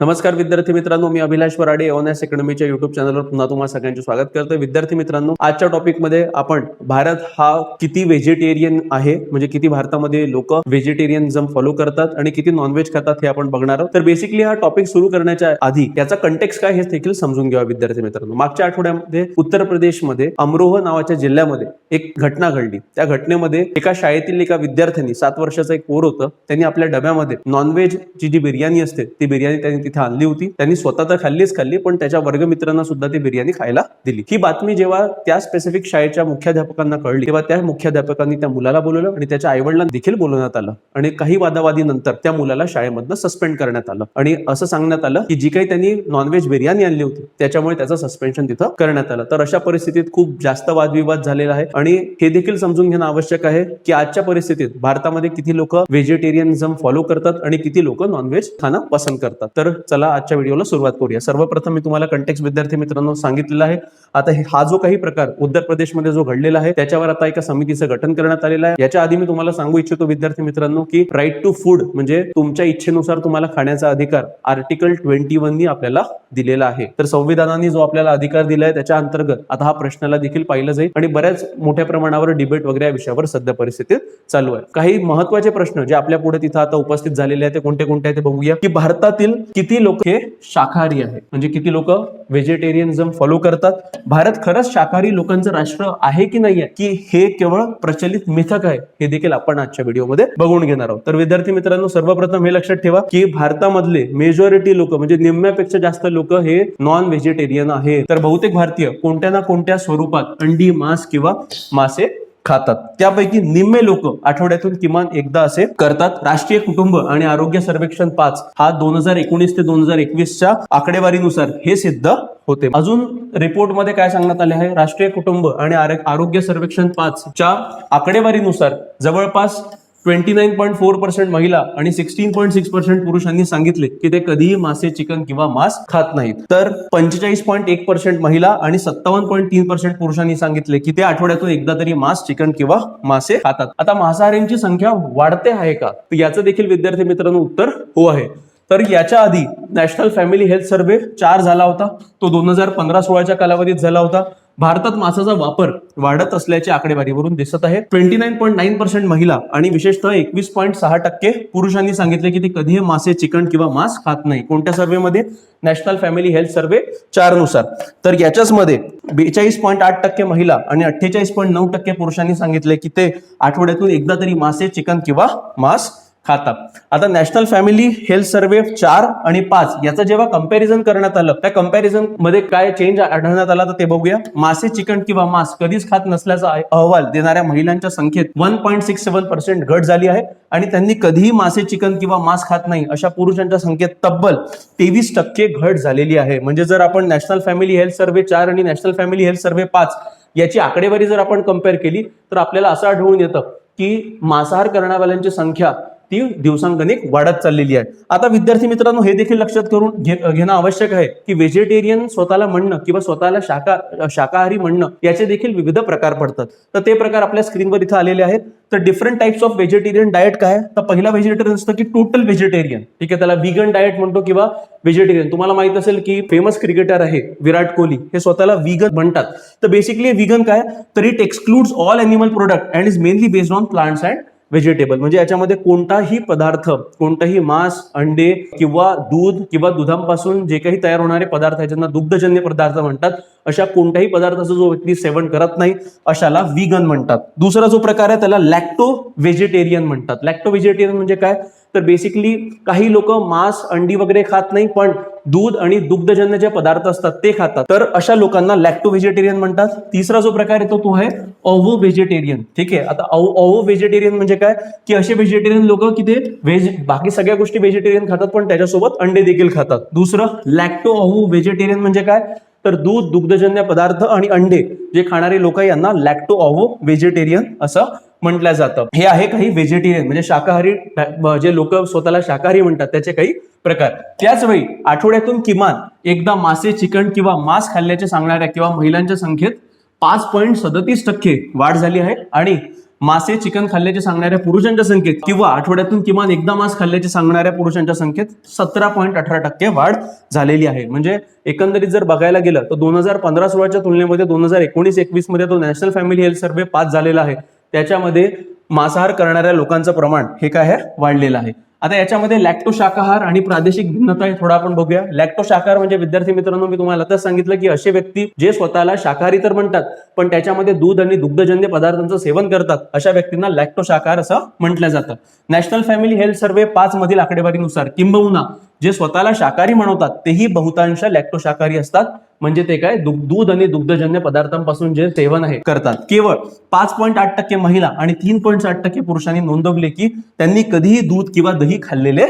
नमस्कार विद्यार्थी मित्रांनो मी अभिलाष वराडे एस इकॉनॉमीच्या युट्यूब चॅनलवर पुन्हा तुम्हाला सगळ्यांचे स्वागत करतो विद्यार्थी मित्रांनो आजच्या टॉपिकमध्ये आपण भारत हा किती व्हेजिटेरियन आहे? म्हणजे किती भारतामध्ये लोक व्हेजिटेरियनिझम फॉलो करतात आणि किती नॉनव्हेज खातात हे आपण बघणार आहोत. तर बेसिकली हा टॉपिक सुरू करण्याच्या आधी याचा कंटेक्स काय हे देखील समजून घ्यावा विद्यार्थी मित्रांनो. मागच्या आठवड्यामध्ये उत्तर प्रदेशमध्ये अमरोह नावाच्या जिल्ह्यामध्ये एक घटना घडली. त्या घटनेमध्ये एका शाळेतील एका विद्यार्थ्यांनी सात वर्षाचा एक पोर होतं त्यांनी आपल्या डब्यामध्ये नॉनव्हेज ची जी बिर्याणी असते ती बिर्याणी त्यांनी तिथे आणली होती. त्यांनी स्वतः तर खाल्लीच खाल्ली पण त्याच्या वर्गमित्रांना सुद्धा ती बिर्याणी खायला दिली. ही बातमी जेव्हा त्या स्पेसिफिक शाळेच्या मुख्याध्यापकांना कळली तेव्हा त्या मुख्याध्यापकांनी त्या मुलाला बोलवलं आणि त्याच्या आईवडिलांना देखील बोलवण्यात आलं. आणि काही वादावादी नंतर त्या मुलाला शाळेमधनं सस्पेंड करण्यात आलं. आणि असं सांगण्यात आलं की जी काही त्यांनी नॉनव्हेज बिर्याणी आणली होती त्याच्यामुळे त्याचं सस्पेन्शन तिथं करण्यात आलं. तर अशा परिस्थितीत खूप जास्त वादविवाद झालेला आहे. आणि हे देखील समजून घेणं आवश्यक आहे की आजच्या परिस्थितीत भारतामध्ये किती लोक व्हेजिटेरियनिझम फॉलो करतात आणि किती लोक नॉनव्हेज खाणं पसंत करतात. तर चला आजच्या व्हिडिओला सुरुवात करूया. सर्वप्रथम मी तुम्हाला कंटेक्स विद्यार्थी मित्रांनो सांगितलेलं आहे. आता हा जो काही प्रकार उत्तर प्रदेशमध्ये जो घडलेला आहे त्याच्यावर आता एका समितीचं गठन करण्यात आलेलं आहे. याच्या आधी मी तुम्हाला सांगू इच्छितो विद्यार्थी मित्रांनो की राईट टू फूड म्हणजे तुमच्या इच्छेनुसार तुम्हाला खाण्याचा अधिकार आर्टिकल ट्वेंटी वन आपल्याला दिलेला आहे. तर संविधानाने जो आपल्याला अधिकार दिलाय त्याच्या अंतर्गत आता हा प्रश्नाला देखील पाहिलं जाईल. आणि बऱ्याच मोठ्या प्रमाणावर डिबेट वगैरे या विषयावर सध्या परिस्थितीत चालू आहे. काही महत्त्वाचे प्रश्न जे आपल्या पुढे तिथं आता उपस्थित झालेले आहेत ते कोणते कोणते आहेत ते बघूया. की भारतातील किती लोक हे शाकाहारी आहे म्हणजे किती लोक व्हेजिटेरियनिझम फॉलो करतात? भारत खरंच शाकाहारी लोकांचं राष्ट्र आहे की नाही आहे की हे केवळ प्रचलित मिथक आहे? हे देखील आपण आजच्या व्हिडिओमध्ये बघून घेणार आहोत. तर विद्यार्थी मित्रांनो सर्वप्रथम हे लक्षात ठेवा की भारतामधले मेजॉरिटी लोक म्हणजे निम्म्यापेक्षा जास्त लोक हे नॉन व्हेजिटेरियन आहे तर बहुतेक भारतीय कोणत्या ना कोणत्या स्वरूपात अंडी मांस किंवा मासे खातात. त्यापैकी निम्मे लोक आठवड्यातून किमान एकदा असे करतात. राष्ट्रीय कुटुंब आणि आरोग्य सर्वेक्षण पाच हा दोन हजार एकोणीस ते दोन हजार एकवीसच्या आकडेवारीनुसार हे सिद्ध होते. अजून रिपोर्टमध्ये काय सांगण्यात आले आहे? राष्ट्रीय कुटुंब आणि आरोग्य सर्वेक्षण पाच च्या आकडेवारीनुसार जवळपास twenty nine point four percent महिला आणि सिक्स्टीन पॉईंट सिक्स पर्सेंट पुरुषांनी सांगितले की ते कधीही मासे चिकन किंवा मांस खात नाहीत. तर पंचेचाळीस पॉईंट एक पर्सेंट महिला आणि सत्तावन्न पॉईंट तीन पर्सेंट पुरुषांनी सांगितले की ते आठवड्यातून एकदा तरी मांस चिकन किंवा मासे खातात. आता मांसाहाऱ्यांची संख्या वाढते आहे का? तर याचं देखील विद्यार्थी मित्रांनो उत्तर हो आहे. तर याच्या आधी नॅशनल फॅमिली हेल्थ सर्व्हे चार झाला होता. तो दोन हजार पंधरा सोळाच्या कालावधीत झाला होता. भारतात मासाचा वापर वाढत असल्याच्या आकडेवारीवरून दिसत आहे. Twenty nine point nine percent महिला आणि विशेषतः एकवीस पॉईंट सहा टक्के पुरुषांनी सांगितले की ते कधीही मासे चिकन किंवा मांस खात नाही. कोणत्या सर्व्हेमध्ये नॅशनल फॅमिली हेल्थ सर्व्हे चारनुसार तर याच्याच मध्ये बेचाळीस पॉईंट आठ टक्के महिला आणि अठ्ठेचाळीस पॉईंट नऊ टक्के पुरुषांनी सांगितले की ते आठवड्यातून एकदा तरी मासे चिकन किंवा मांस खातात आता नॅशनल फॅमिली हेल्थ सर्वे चार आणि पाच याचं जेव्हा कंपॅरिझन करण्यात आलं त्या कंपॅरिझनमध्ये काय चेंज आढळण्यात आला तर ते बघूया. मासे चिकन किंवा मांस कधीच खात नसल्याचा अहवाल देणाऱ्या महिलांच्या संख्येत one point six seven percent घट झाली आहे आणि त्यांनी कधीही मासे चिकन किंवा मांस खात नाही अशा पुरुषांच्या संख्येत तब्बल तेवीस टक्के घट झालेली आहे. म्हणजे जर आपण नॅशनल फॅमिली हेल्थ सर्वे चार आणि नॅशनल फॅमिली हेल्थ सर्वे पाच याची आकडेवारी जर आपण कंपेअर केली तर आपल्याला असं आढळून येतं की मांसाहार करणाऱ्यांची संख्या ती दिवसांगणिक वाढत चाललेली आहे. आता विद्यार्थी मित्रांनो हे देखील लक्षात करून घे- घेणं आवश्यक आहे की व्हेजिटेरियन स्वतःला म्हणणं किंवा स्वतःला शाका शाकाहारी म्हणणं याचे देखील विविध प्रकार पडतात. तर ते प्रकार आपल्या स्क्रीनवर इथं आलेले आहेत. तर different types of vegetarian diet काय? तर पहिला व्हेजिटेरियन असतं की टोटल व्हेजिटेरियन ठीक आहे त्याला विगन डाएट म्हणतो किंवा व्हेजिटेरियन तुम्हाला माहीत असेल की फेमस क्रिकेटर आहे विराट कोहली. हे स्वतःला विगन म्हणतात. तर बेसिकली विगन काय? तर it excludes all animal product and is mainly based on plants and vegetable म्हणजे याच्यामध्ये कोणताही पदार्थ कोणताही मांस अंडे किंवा दूध किंवा दुधापासून जे काही तयार होणारे पदार्थ आहेत ज्यांना दुग्धजन्य पदार्थ म्हणतात अशा कोणत्याही पदार्थाचा जो व्यक्ती सेवन करत नाही अशाला व्हिगन म्हणतात. दुसरा जो प्रकार आहे त्याला लॅक्टो व्हेजिटेरियन म्हणतात. लॅक्टो व्हेजिटेरियन म्हणजे काय? तर बेसिकली काही लोक मांस अंडी वगैरे खात नाही पण दूध आणि दुग्धजन्य जे पदार्थ असतात ते खातात. तर अशा लोकांना लॅक्टो व्हेजिटेरियन म्हणतात. तिसरा जो प्रकार येतो तो आहे ओव्हो व्हेजिटेरियन ठीक आहे? आता ओव्हो व्हेजिटेरियन म्हणजे काय? की असे व्हेजिटेरियन लोक की ते व्हेज बाकी सगळ्या गोष्टी व्हेजिटेरियन खातात पण त्याच्यासोबत अंडे देखील खातात. दुसरं लॅक्टो ओव्हो व्हेजिटेरियन म्हणजे काय? तर दूध दुग्धजन्य पदार्थ आणि अंडे जे खाणारे लोक यांना लॅक्टो ओव्हो व्हेजिटेरियन असं म्हटलं जातं. हे आहे काही व्हेजिटेरियन म्हणजे शाकाहारी जे लोक स्वतःला शाकाहारी म्हणतात त्याचे काही प्रकार. त्याच वेळी आठवड्यातून किमान एकदा मासे चिकन किंवा मांस खाल्ल्याचे सांगणाऱ्या किंवा महिलांच्या संख्येत पाच पॉईंट सदतीस टक्के वाढ झाली आहे आणि मासे चिकन खाल्ल्याचे सांगणाऱ्या पुरुषांच्या संख्येत किंवा आठवड्यातून किमान एकदा मांस खाल्ल्याचे सांगणाऱ्या पुरुषांच्या संख्येत सतरा पॉईंट अठरा टक्के वाढ झालेली आहे. म्हणजे एकंदरीत जर बघायला गेलं तर दोन हजार पंधरा सोळाच्या तुलनेमध्ये दोन हजार एकोणीस एकवीसमध्ये तो national family health survey pass झालेला आहे. त्याच्यामध्ये मांसाहार करणाऱ्या लोकांचं प्रमाण हे काय आहे? वाढलेलं आहे. आता याच्यामध्ये लॅक्टो शाकाहार आणि प्रादेशिक भिन्नता हे थोडा आपण बघूया. लॅक्टो शाकाहार म्हणजे विद्यार्थी मित्रांनो मी तुम्हाला आताच सांगितलं की असे व्यक्ती जे स्वतःला शाकाहारी तर म्हणतात पण त्याच्यामध्ये दूध आणि दुग्धजन्य पदार्थांचं सेवन करतात अशा व्यक्तींना लॅक्टो शाकाहार असं म्हटलं जातं. नॅशनल फॅमिली हेल्थ सर्व्हे पाच मधील आकडेवारीनुसार किंबहुना जे स्वतःला शाकाहारी म्हणवतात तेही बहुतांश लॅक्टो शाकाहारी असतात. म्हणजे ते काय? दूध आणि दुग्धजन्य पदार्थांपासून जे सेवन आहे करतात. केवळ पाच पॉईंट आठ टक्के महिला आणि तीन पॉईंट साठ टक्के पुरुषांनी नोंदवले की त्यांनी कधीही दूध किंवा दही खाल्लेले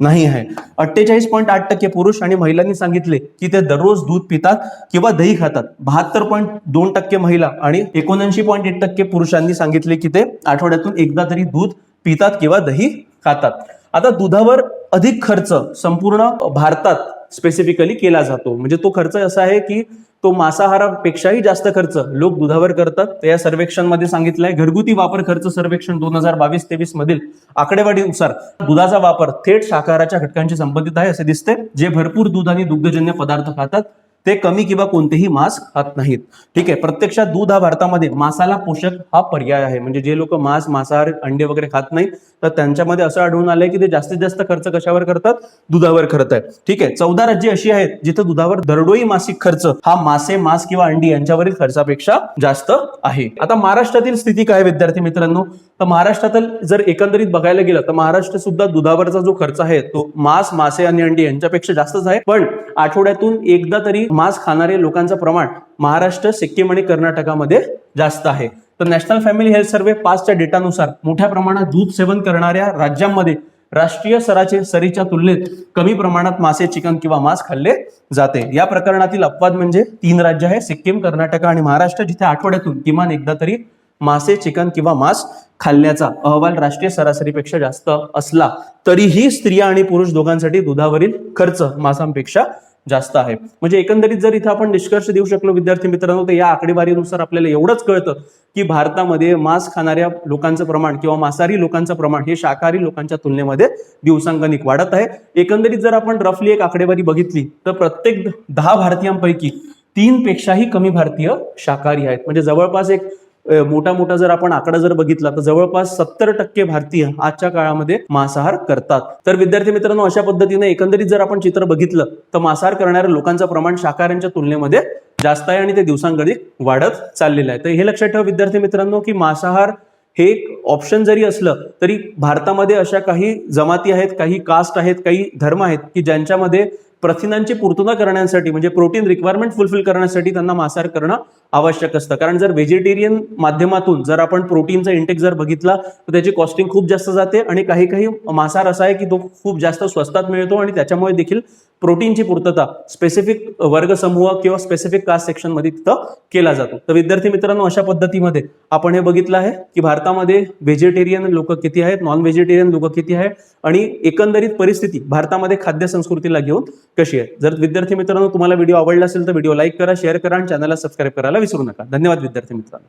नाही आहे. अठ्ठेचाळीस पॉईंट आठ टक्के पुरुष आणि महिलांनी सांगितले की ते दररोज दूध पितात किंवा दही खातात. बहात्तर पॉईंट दोन टक्के महिला आणि एकोणऐंशी पॉईंट एक टक्के पुरुषांनी सांगितले की ते आठवड्यातून एकदा तरी दूध पितात किंवा दही खातात. आता दुधावर अधिक खर्च संपूर्ण भारतात स्पेसिफिकली केला जातो. म्हणजे तो खर्च असा आहे की तो मांसाहारापेक्षाही जास्त खर्च लोक दुधावर करतात. तर या सर्वेक्षणमध्ये सांगितलंय घरगुती वापर खर्च सर्वेक्षण दोन हजार बावीस तेवीस मधील आकडेवारीनुसार दुधाचा वापर थेट शाकाहाराच्या घटकांशी संबंधित आहे असे दिसते. जे भरपूर दूध आणि दुग्धजन्य पदार्थ खातात ते कमी किंवा कोणतेही मांस खात नाहीत. ठीक आहे? प्रत्यक्षात दूध हा भारतामध्ये मासाला पोषक हा पर्याय आहे. म्हणजे जे लोक मांस मांसाहार अंडे वगैरे खात नाहीत तर त्यांच्यामध्ये असं आढळून आलंय की ते जास्तीत जास्त खर्च कशावर करतात? दुधावर करत आहेत. ठीक आहे? चौदा राज्य अशी आहेत जिथे दुधावर दरडोई मासिक खर्च हा मासे मांस किंवा अंडी यांच्यावरील खर्चापेक्षा जास्त आहे. आता महाराष्ट्रातील स्थिती काय विद्यार्थी मित्रांनो? तर महाराष्ट्रातील जर एकंदरीत बघायला गेलं तर महाराष्ट्र सुद्धा दुधावरचा जो खर्च आहे तो मांस मासे आणि अंडी यांच्यापेक्षा जास्तच आहे. पण आठवड्यातून एकदा तरी मांस खाणारे लोकांचं प्रमाण महाराष्ट्र सिक्कीम आणि कर्नाटकामध्ये जास्त आहे. तर नॅशनल फॅमिली हेल्थ सर्व्हे पाचच्या डेटानुसार मोठ्या प्रमाणात दूध सेवन करणाऱ्या राज्यांमध्ये राष्ट्रीय सराचे सरीच्या तुलनेत कमी प्रमाणात मासे चिकन किंवा मांस खाल्ले जाते. या प्रकरणातील अपवाद म्हणजे तीन राज्य आहे सिक्कीम कर्नाटक आणि महाराष्ट्र जिथे आठवड्यातून किमान एकदा तरी मासे चिकन किंवा मांस खाल्ल्याचा अहवाल राष्ट्रीय सरासरीपेक्षा जास्त असला तरीही स्त्रिया आणि पुरुष दोघांसाठी दुधावरील खर्च मांसांपेक्षा जास्त आहे. म्हणजे एकंदरीत जर इथं आपण निष्कर्ष देऊ शकलो विद्यार्थी मित्रांनो तर या आकडेवारीनुसार आपल्याला एवढंच कळतं की भारतामध्ये मांस खाणाऱ्या लोकांचं प्रमाण किंवा मांसाहारी लोकांचं प्रमाण हे शाकाहारी लोकांच्या तुलनेमध्ये दिवसांगणिक वाढत आहे. एकंदरीत जर आपण रफली एक आकडेवारी बघितली तर प्रत्येक दहा भारतीयांपैकी तीन पेक्षाही कमी भारतीय शाकाहारी आहेत. म्हणजे जवळपास एक मोठा मोठा जर आपण आकडा जर बघितला तर जवळपास सत्तर टक्के भारतीय आजच्या काळामध्ये मांसाहार करतात. तर विद्यार्थी मित्रांनो अशा पद्धतीने एकंदरीत जर आपण चित्र बघितलं तर मांसाहार करणाऱ्या लोकांचं प्रमाण शाकाहारांच्या तुलनेमध्ये जास्त आहे आणि ते दिवसांगणिक वाढत चाललेलं आहे. तर हे लक्षात ठेवा विद्यार्थी मित्रांनो की मांसाहार हे एक ऑप्शन जरी असलं तरी भारतामध्ये अशा काही जमाती आहेत काही कास्ट आहेत काही धर्म आहेत की ज्यांच्यामध्ये प्रथिनांची पूर्तता करण्यासाठी म्हणजे प्रोटीन रिक्वायरमेंट फुलफिल करण्यासाठी त्यांना मांसाहार करणं आवश्यक असतं. कारण जर व्हेजिटेरियन माध्यमातून जर आपण प्रोटीनचा इंटेक जर बघितला तर त्याची कॉस्टिंग खूप जास्त जाते आणि काही काही मांसाहार असा आहे की तो खूप जास्त स्वस्तात मिळतो आणि त्याच्यामुळे देखील प्रोटीनची पूर्तता स्पेसिफिक वर्गसमूह किंवा स्पेसिफिक कास्ट सेक्शनमध्ये तिथं केला जातो. तर विद्यार्थी मित्रांनो अशा पद्धतीमध्ये आपण हे बघितलं आहे की भारतामध्ये व्हेजिटेरियन लोक किती आहेत नॉन व्हेजिटेरियन लोक किती आहेत आणि एकंदरीत परिस्थिती भारतामध्ये खाद्य संस्कृतीला घेऊन कशी आहे. जर विद्यार्थी मित्रांनो तुम्हाला व्हिडिओ आवडला असेल तर व्हिडिओ लाईक करा शेअर करा आणि चॅनलला सबस्क्राईब करायला विसरू नका. धन्यवाद विद्यार्थी मित्रांनो.